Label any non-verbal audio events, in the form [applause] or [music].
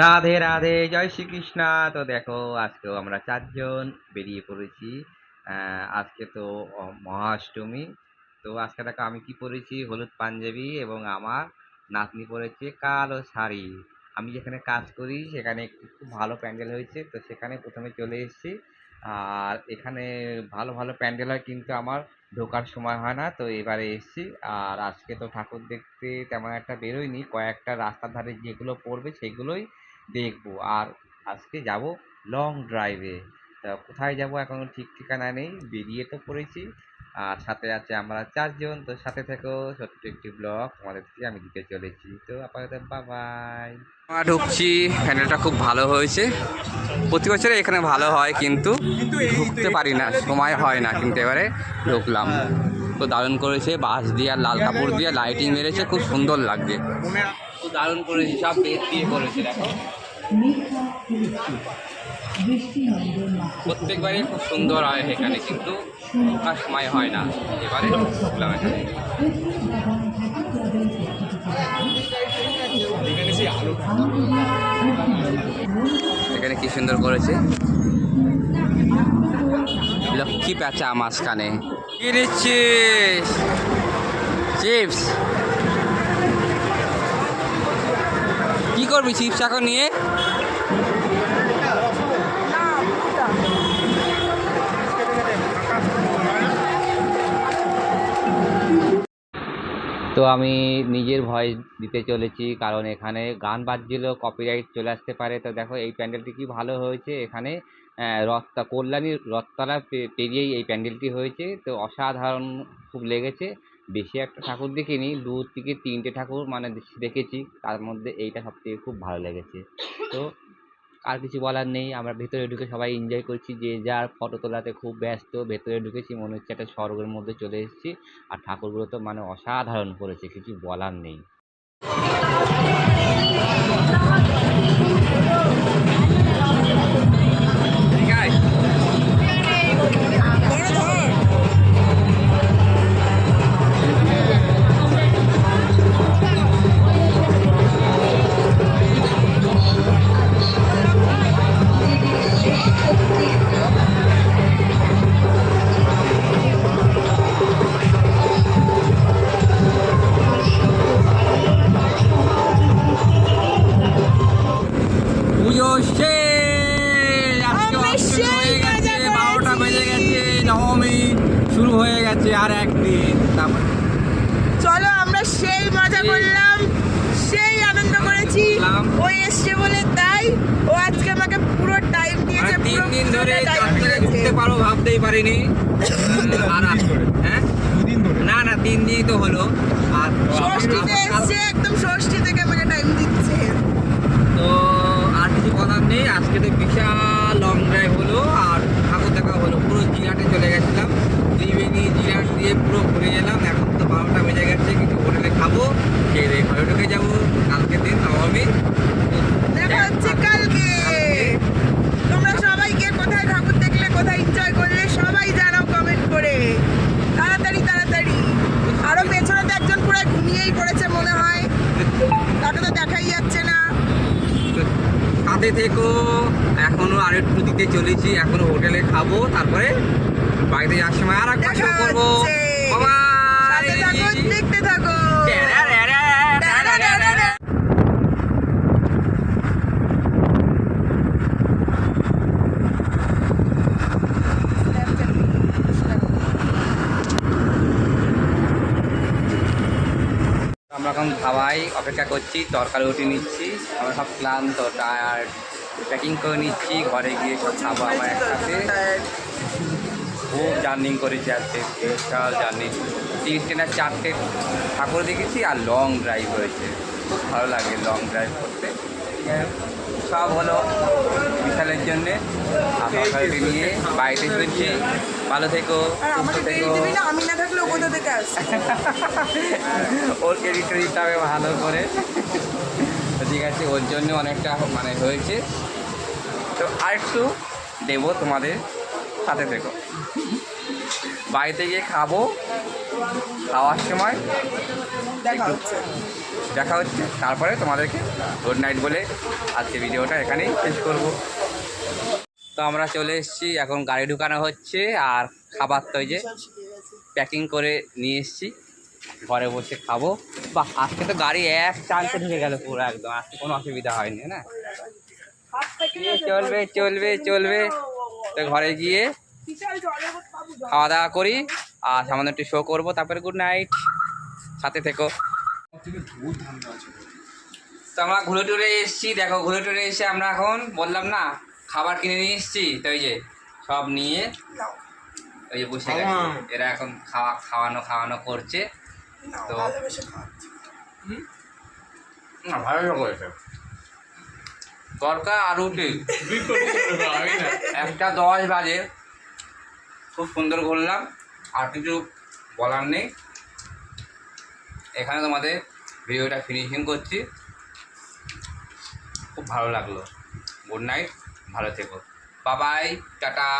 রাধে রাধে, জয় শ্রীকৃষ্ণা। তো দেখো, আজকেও আমরা চারজন বেরিয়ে পড়েছি। আজকে তো মহাষ্টমী। তো আজকে দেখো, আমি কি পরেছি? হলুদ পাঞ্জাবি এবং আমার নাতনি পরেছে কালো শাড়ি। আমি যেখানে কাজ করি, সেখানে একটু খুব ভালো প্যান্ডেল হয়েছে। তো সেখানে প্রথমে চলে এসেছি। আর এখানে ভালো ভালো প্যান্ডেল হয়, কিন্তু আমার ঢোকার সময় হয় না। তো এবারে এসেছি। আর আজকে তো ঠাকুর দেখতে তেমন একটা বেরোয়নি। কয়েকটা রাস্তার ধারে যেগুলো পড়বে, সেগুলোই দেখব। আর আজকে যাব লং ড্রাইভে তা কোথায় যাব এখনও ঠিক ঠিকানা নেই, বেরিয়ে তো পড়েছি। আর সাথে আছে আমরা চারজন, তো সাথে থেকেও ছোট্ট একটি ব্লগ থেকে আমি দিতে চলেছি। তো আপাতত বাবাই ঢুকছি প্যান্ডেলটা খুব ভালো হয়েছে। প্রতি বছরে এখানে ভালো হয় কিন্তু ঢুকতে পারি না সময় হয় না কিন্তু এবারে ঢুকলাম। তো দারুণ করেছে বাঁশ দিয়ে আর লাল কাপড় দিয়ে লাইটিং মেরেছে খুব সুন্দর লাগছে। তো দারুণ করেছে সব বেদ দিয়ে করেছে দেখো। প্রত্যেকবারই খুব সুন্দর হয় এখানে, কিন্তু ঢোকার সময় হয় না। এবারে এখানে এখানে কি সুন্দর করেছে? লক্ষ্মী প্যাঁচা মাঝখানে। কি চিপস। কি করবি, চিপস এখন নিয়ে? তো আমি নিজের ভয়েস দিতে চলেছি কারণ এখানে গান বাজছিল কপিরাইট চলে আসতে পারে। তো দেখো এই প্যান্ডেলটি কি ভালো হয়েছে? এখানে আহ, রথটা কল্যাণী রথতলা পে- পেরিয়েই এই প্যান্ডেলটি হয়েছে। তো অসাধারণ খুব লেগেছে। বেশি একটা ঠাকুর দেখিনি দু থেকে তিনটে ঠাকুর মানে দেখেছি তার মধ্যে এইটা সবথেকে খুব ভালো লেগেছে। তো আর কিছু বলার নেই। আমরা ভেতরে ঢুকে সবাই এনজয় করছি যে যার ফটো তোলাতে খুব ব্যস্ত, ভেতরে ঢুকেছি, মনে হচ্ছে একটা স্বর্গের মধ্যে চলে এসেছি। আর ঠাকুরগুলো তো মানে অসাধারণ করেছে, কিছু বলার নেই। নবমী শুরু হয়ে গেছে আর একদিন তারপর চলো আমরা সেই মজা করলাম সেই আনন্দ করেছি। ও এসছে বলে তাই ও আজকে আমাকে পুরো টাইম দিয়েছে মানে তিন দিন ধরে ঘুরতে পারো ভাবতেই পারিনি। আর হ্যাঁ? না না তিন দিনই তো হলো। আর ষষ্ঠীতে এসছে একদম ষষ্ঠী থেকে আমাকে টাইম দিচ্ছে। তো আর কিছু কথা নেই আজকে তো বিশাল লং ড্রাইভ হলো আর ঠাকুর দেখা হলো পুরো জিরাটে চলে গেছিলাম ত্রিবেণী পুরো ঘুরে গেলাম। এখন তো বারোটা বেজে গেছে কিছু হোটেলে খাব। খেয়ে দিয়ে ঘরে ঢুকে যাব। কালকে দিন নবমী। দেখা হচ্ছে কালকে। তোমরা সবাই কে কোথায় ঠাকুর দেখলে কোথায় এনজয় করলে সবাই জানাও কমেন্ট করে। তাড়াতাড়ি তাড়াতাড়ি। আরও পেছনে তো একজন পুরো ঘুমিয়েই পড়েছে মনে হয়। তাকে তো দেখাই যাচ্ছে না। সাথে থেকো। এখনও আর একটু দিতে চলেছি এখনও হোটেলে খাব তারপরে বাড়িতে যাওয়ার সময় আর একবার show করব! দেখতে থাকো আমরা এখন খাওয়াই অপেক্ষা করছি তরকারি রুটি নিচ্ছি। আমরা সব ক্লান্ত টায়ার্ড প্যাকিং করে নিচ্ছি ঘরে গিয়ে সব খাব আমার একসাথে খুব জার্নিং করেছি আজকে বিশাল জার্নি। তিনটে না চারটে ঠাকুর দেখেছি আর লং ড্রাইভ হয়েছে খুব ভালো লাগে লং ড্রাইভ করতে। সব হলো বিশালের জন্যে। তরকারি নিয়ে বাড়িতে চলছি। ভালো থেকো সুস্থ থেকো। পেয়ে দিবি না আমি না থাকলে কোথা থেকে আসছে [laughs] ওর ক্রেডিট দিতে হবে ভালো করে। তো ঠিক আছে ওর জন্য অনেকটা মানে হয়েছে। তো আরেকটু দেবো তোমাদের সাথে থেকো। বাড়িতে গিয়ে খাব খাওয়ার সময় দেখা হচ্ছে। দেখা হচ্ছে তারপরে তোমাদেরকে গুড নাইট বলে আজকে ভিডিওটা এখানেই শেষ করব। তো আমরা চলে এসেছি এখন গাড়ি ঢুকানো হচ্ছে আর খাবার তো যে প্যাকিং করে নিয়ে এসেছি। ঘরে বসে খাব। বা আজকে তো গাড়ি এক চান্সে ঢুকে গেল পুরো একদম। আজকে কোনো অসুবিধা হয়নি না? চলবে চলবে চলবে। তো ঘরে গিয়ে খাওয়া দাওয়া করি আর সামান্য একটু শো করব তারপরে গুড নাইট সাথে থেকো। তো আমরা ঘুরে টুরে এসেছি দেখো ঘুরে টুরে এসে আমরা এখন বললাম না খাবার কিনে নিয়ে এসেছি। তো ওই যে সব নিয়ে ওই যে বসে গেছে। এরা এখন খাওয়া খাওয়ানো খাওয়ানো করছে। তো না ভালো করেছে। তরকা আর রুটি একটা দশ বাজে। খুব সুন্দর ঘুরলাম আর কিছু বলার নেই। এখানে তোমাদের ভিডিওটা ফিনিশিং করছি। খুব ভালো লাগল। গুড নাইট ভালো থেকো। বাবাই টাটা।